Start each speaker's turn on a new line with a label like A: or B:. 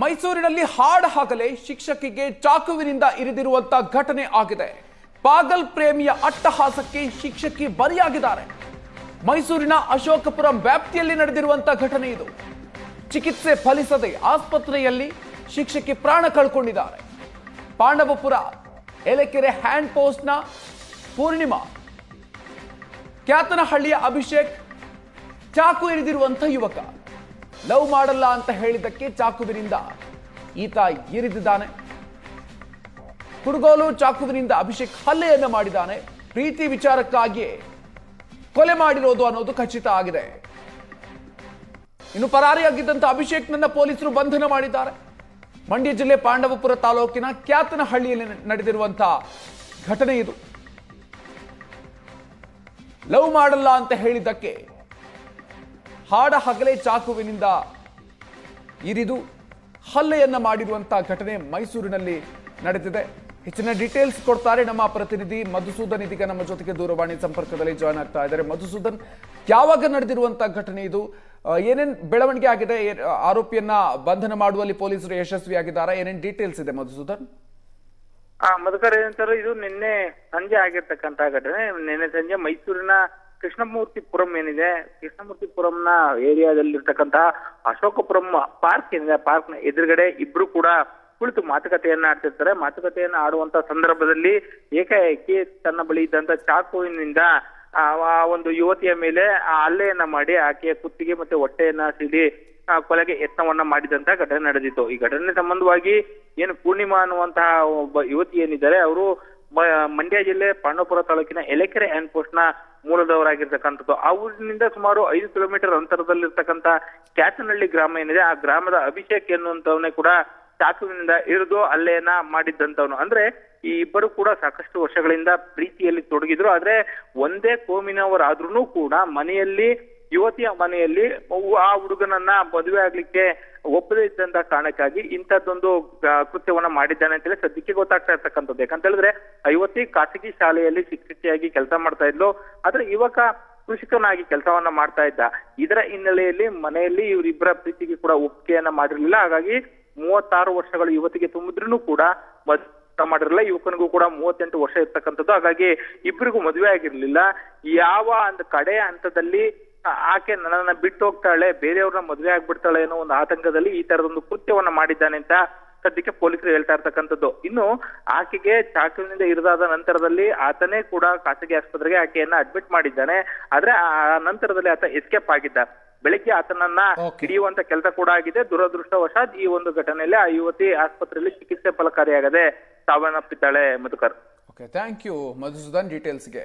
A: ಮೈಸೂರಿನಲ್ಲಿ ಹಾಡ ಹಾಕಲೆ ಶಿಕ್ಷಕಿಗೆ ಚಾಕುವಿನಿಂದ ಇರಿದಿರುವಂತ ಘಟನೆ ಆಗಿದೆ. ಪಾಗಲ್ ಪ್ರೇಮಿಯ ಅಟ್ಟಹಾಸಕ್ಕೆ ಶಿಕ್ಷಕಿ ಬರಿಯಾಗಿದ್ದಾರೆ ಮೈಸೂರಿನ ಅಶೋಕಪುರಂ ವ್ಯಾಪ್ತಿಯಲ್ಲಿ ನಡೆದಿರುವಂತಹ ಘಟನೆ ಇದು. ಚಿಕಿತ್ಸೆ ಫಲಿಸದೆ ಆಸ್ಪತ್ರೆಯಲ್ಲಿ ಶಿಕ್ಷಕಿ ಪ್ರಾಣ ಕಳ್ಕೊಂಡಿದ್ದಾರೆ. ಪಾಂಡವಪುರ ಎಲೆಕೆರೆ ಹ್ಯಾಂಡ್ ಪೋಸ್ಟ್ನ ಪೂರ್ಣಿಮಾ, ಕ್ಯಾತನಹಳ್ಳಿಯ ಅಭಿಷೇಕ್ ಚಾಕು ಇರಿದಿರುವಂತಹ ಯುವಕ. ಲವ್ ಮಾಡಲ್ಲ ಅಂತ ಹೇಳಿದ್ದಕ್ಕೆ ಚಾಕುವಿನಿಂದ ಈತ ಇರಿದಿದ್ದಾನೆ ಕುಡುಗೋಲು ಚಾಕುವಿನಿಂದ ಅಭಿಷೇಕ್ ಹಲ್ಲೆಯನ್ನು ಮಾಡಿದ್ದಾನೆ. ಪ್ರೀತಿ ವಿಚಾರಕ್ಕಾಗಿಯೇ ಕೊಲೆ ಮಾಡಿರೋದು ಅನ್ನೋದು ಖಚಿತ ಆಗಿದೆ. ಇನ್ನು ಪರಾರಿಯಾಗಿದ್ದಂಥ ಅಭಿಷೇಕ್ನನ್ನ ಪೊಲೀಸರು ಬಂಧನ ಮಾಡಿದ್ದಾರೆ. ಮಂಡ್ಯ ಜಿಲ್ಲೆ ಪಾಂಡವಪುರ ತಾಲೂಕಿನ ಕ್ಯಾತನಹಳ್ಳಿಯಲ್ಲಿ ನಡೆದಿರುವಂತಹ ಘಟನೆ ಇದು. ಲವ್ ಮಾಡಲ್ಲ ಅಂತ ಹೇಳಿದ್ದಕ್ಕೆ ಹಾಡ ಹಗಲೇ ಚಾಕುವಿನಿಂದ ಇರಿದು ಹಲ್ಲೆಯನ್ನ ಮಾಡಿರುವಂತಹ ಘಟನೆ ಮೈಸೂರಿನಲ್ಲಿ ನಡೆದಿದೆ. ಹೆಚ್ಚಿನ ಡೀಟೇಲ್ಸ್ ಕೊಡ್ತಾರೆ ನಮ್ಮ ಪ್ರತಿನಿಧಿ ಮಧುಸೂದನ್ ಇದೀಗ ನಮ್ಮ ಜೊತೆಗೆ ದೂರವಾಣಿ ಸಂಪರ್ಕದಲ್ಲಿ ಜಾಯ್ನ್ ಆಗ್ತಾ ಇದ್ದಾರೆ. ಮಧುಸೂದನ್, ಯಾವಾಗ ನಡೆದಿರುವಂತಹ ಘಟನೆ ಇದು? ಏನೇನ್ ಬೆಳವಣಿಗೆ ಆಗಿದೆ? ಆರೋಪಿಯನ್ನ ಬಂಧನ ಮಾಡುವಲ್ಲಿ ಪೊಲೀಸರು ಯಶಸ್ವಿಯಾಗಿದ್ದಾರೆ? ಏನೇನ್ ಡೀಟೇಲ್ಸ್ ಇದೆ ಮಧುಸೂದನ್?
B: ಮಧುಕರ್ ಏನಂತಾರೆ ಇದು ನಿನ್ನೆ ಸಂಜೆ ಆಗಿರ್ತಕ್ಕಂತ ಘಟನೆ. ನಿನ್ನೆ ಸಂಜೆ ಮೈಸೂರಿನ ಕೃಷ್ಣಮೂರ್ತಿಪುರಂ ಏನಿದೆ? ಕೃಷ್ಣಮೂರ್ತಿಪುರಂನ ಏರಿಯಾದಲ್ಲಿರ್ತಕ್ಕಂಥ ಅಶೋಕಪುರಂ ಪಾರ್ಕ್ ಏನಿದೆ? ಪಾರ್ಕ್ನ ಎದುರುಗಡೆ ಇಬ್ರು ಕೂಡ ಕುಳಿತು ಮಾತುಕತೆಯನ್ನ ಆಡ್ತಿರ್ತಾರೆ. ಮಾತುಕತೆಯನ್ನ ಆಡುವಂತ ಸಂದರ್ಭದಲ್ಲಿ ಏಕಾಏಕಿ ತನ್ನ ಬಳಿ ಇದ್ದಂತ ಚಾಕುವಿನಿಂದ ಆ ಒಂದು ಯುವತಿಯ ಮೇಲೆ ಆ ಹಲ್ಲೆಯನ್ನ ಮಾಡಿ ಆಕೆಯ ಕುತ್ತಿಗೆ ಮತ್ತೆ ಹೊಟ್ಟೆಯನ್ನ ಸಿಡಿ ಕೊಲೆಗೆ ಯತ್ನವನ್ನ ಮಾಡಿದಂತ ಘಟನೆ ನಡೆದಿತ್ತು. ಈ ಘಟನೆ ಸಂಬಂಧವಾಗಿ ಏನು ಪೂರ್ಣಿಮಾ ಅನ್ನುವಂತಹ ಒಬ್ಬ ಯುವತಿ ಏನಿದ್ದಾರೆ, ಅವರು ಮಂಡ್ಯ ಜಿಲ್ಲೆ ಪಾಂಡವಪುರ ತಾಲೂಕಿನ ಎಲೆಕೆರೆ ಆ್ಯಂಡ್ ಪೋಸ್ಟ್ನ ಮೂಲದವರಾಗಿರ್ತಕ್ಕಂಥದ್ದು. ಆ ಊರಿನಿಂದ ಸುಮಾರು ಐದು ಕಿಲೋಮೀಟರ್ ಅಂತರದಲ್ಲಿರ್ತಕ್ಕಂಥ ಕ್ಯಾತನಹಳ್ಳಿ ಗ್ರಾಮ ಏನಿದೆ, ಆ ಗ್ರಾಮದ ಅಭಿಷೇಕ್ ಎನ್ನುವಂಥವನ್ನೇ ಕೂಡ ಚಾಕುವಿನಿಂದ ಇರಿದು ಅಲ್ಲೇನ ಮಾಡಿದ್ದಂತವನು ಅಂದ್ರೆ ಈ ಇಬ್ಬರು ಕೂಡ ಸಾಕಷ್ಟು ವರ್ಷಗಳಿಂದ ಪ್ರೀತಿಯಲ್ಲಿ ತೊಡಗಿದ್ರು. ಆದ್ರೆ ಒಂದೇ ಕೋಮಿನವರಾದ್ರೂ ಕೂಡ ಮನೆಯಲ್ಲಿ ಯುವತಿಯ ಮನೆಯಲ್ಲಿ ಆ ಹುಡುಗನನ್ನ ಮದುವೆ ಆಗ್ಲಿಕ್ಕೆ ಒಪ್ಪದೇ ಇದ್ದಂತ ಕಾರಣಕ್ಕಾಗಿ ಇಂಥದ್ದೊಂದು ಕೃತ್ಯವನ್ನ ಮಾಡಿದ್ದಾನೆ ಅಂತೇಳಿ ಸದ್ಯಕ್ಕೆ ಗೊತ್ತಾಗ್ತಾ ಇರ್ತಕ್ಕಂಥದ್ದು. ಯಾಕಂತ ಹೇಳಿದ್ರೆ ಯುವತಿ ಖಾಸಗಿ ಶಾಲೆಯಲ್ಲಿ ಶಿಕ್ಷಕಿಯಾಗಿ ಕೆಲಸ ಮಾಡ್ತಾ ಇದ್ಲು, ಆದ್ರೆ ಯುವಕ ಕೃಷಿಕನಾಗಿ ಕೆಲಸವನ್ನ ಮಾಡ್ತಾ ಇದ್ದ. ಇದರ ಹಿನ್ನೆಲೆಯಲ್ಲಿ ಮನೆಯಲ್ಲಿ ಇವರಿಬ್ಬರ ಪ್ರೀತಿಗೆ ಕೂಡ ಒಪ್ಪಿಗೆಯನ್ನ ಮಾಡಿರ್ಲಿಲ್ಲ. ಹಾಗಾಗಿ ಮೂವತ್ತಾರು ವರ್ಷಗಳು ಯುವತಿಗೆ ತುಂಬಿದ್ರು ಕೂಡ ಮಾಡಿರಲಿಲ್ಲ. ಯುವಕನಿಗೂ ಕೂಡ ಮೂವತ್ತೆಂಟು ವರ್ಷ ಇರ್ತಕ್ಕಂಥದ್ದು. ಹಾಗಾಗಿ ಇಬ್ಬರಿಗೂ ಮದುವೆ ಆಗಿರ್ಲಿಲ್ಲ. ಯಾವ ಒಂದು ಕಡೆ ಹಂತದಲ್ಲಿ ಆಕೆ ನನ್ನನ್ನ ಬಿಟ್ಟು ಹೋಗ್ತಾಳೆ ಬೇರೆಯವ್ರನ್ನ ಮದುವೆ ಆಗ್ಬಿಡ್ತಾಳೆ ಅನ್ನೋ ಒಂದು ಆತಂಕದಲ್ಲಿ ಈ ತರದೊಂದು ಕೃತ್ಯವನ್ನ ಮಾಡಿದ್ದಾನೆ ಅಂತ ಸದ್ಯಕ್ಕೆ ಪೊಲೀಸರು ಹೇಳ್ತಾ ಇರ್ತಕ್ಕಂಥದ್ದು. ಇನ್ನು ಆಕೆಗೆ ಚಾಕುವಿನಿಂದ ಇರಿದಾದ ನಂತರದಲ್ಲಿ ಆತನೇ ಕೂಡ ಖಾಸಗಿ ಆಸ್ಪತ್ರೆಗೆ ಆಕೆಯನ್ನ ಅಡ್ಮಿಟ್ ಮಾಡಿದ್ದಾನೆ. ಆದ್ರೆ ಆ ನಂತರದಲ್ಲಿ ಆತ ಎಸ್ಕೇಪ್ ಆಗಿದ್ದ. ಬೆಳಿಗ್ಗೆ ಆತನನ್ನ. ಹಿಡಿಯುವಂತ ಕೆಲಸ ಕೂಡ ಆಗಿದೆ. ದುರದೃಷ್ಟವಶಾತ್ ಈ ಒಂದು ಘಟನೆಯಲ್ಲಿ ಆ ಯುವತಿ ಆಸ್ಪತ್ರೆಯಲ್ಲಿ ಚಿಕಿತ್ಸೆ ಫಲಕಾರಿಯಾಗದೆ ಸಾವನ್ನಪ್ಪಿದ್ದಾಳೆ Madhukar
A: okay thank you Madhusudan ಡೀಟೇಲ್ಸ್ಗೆ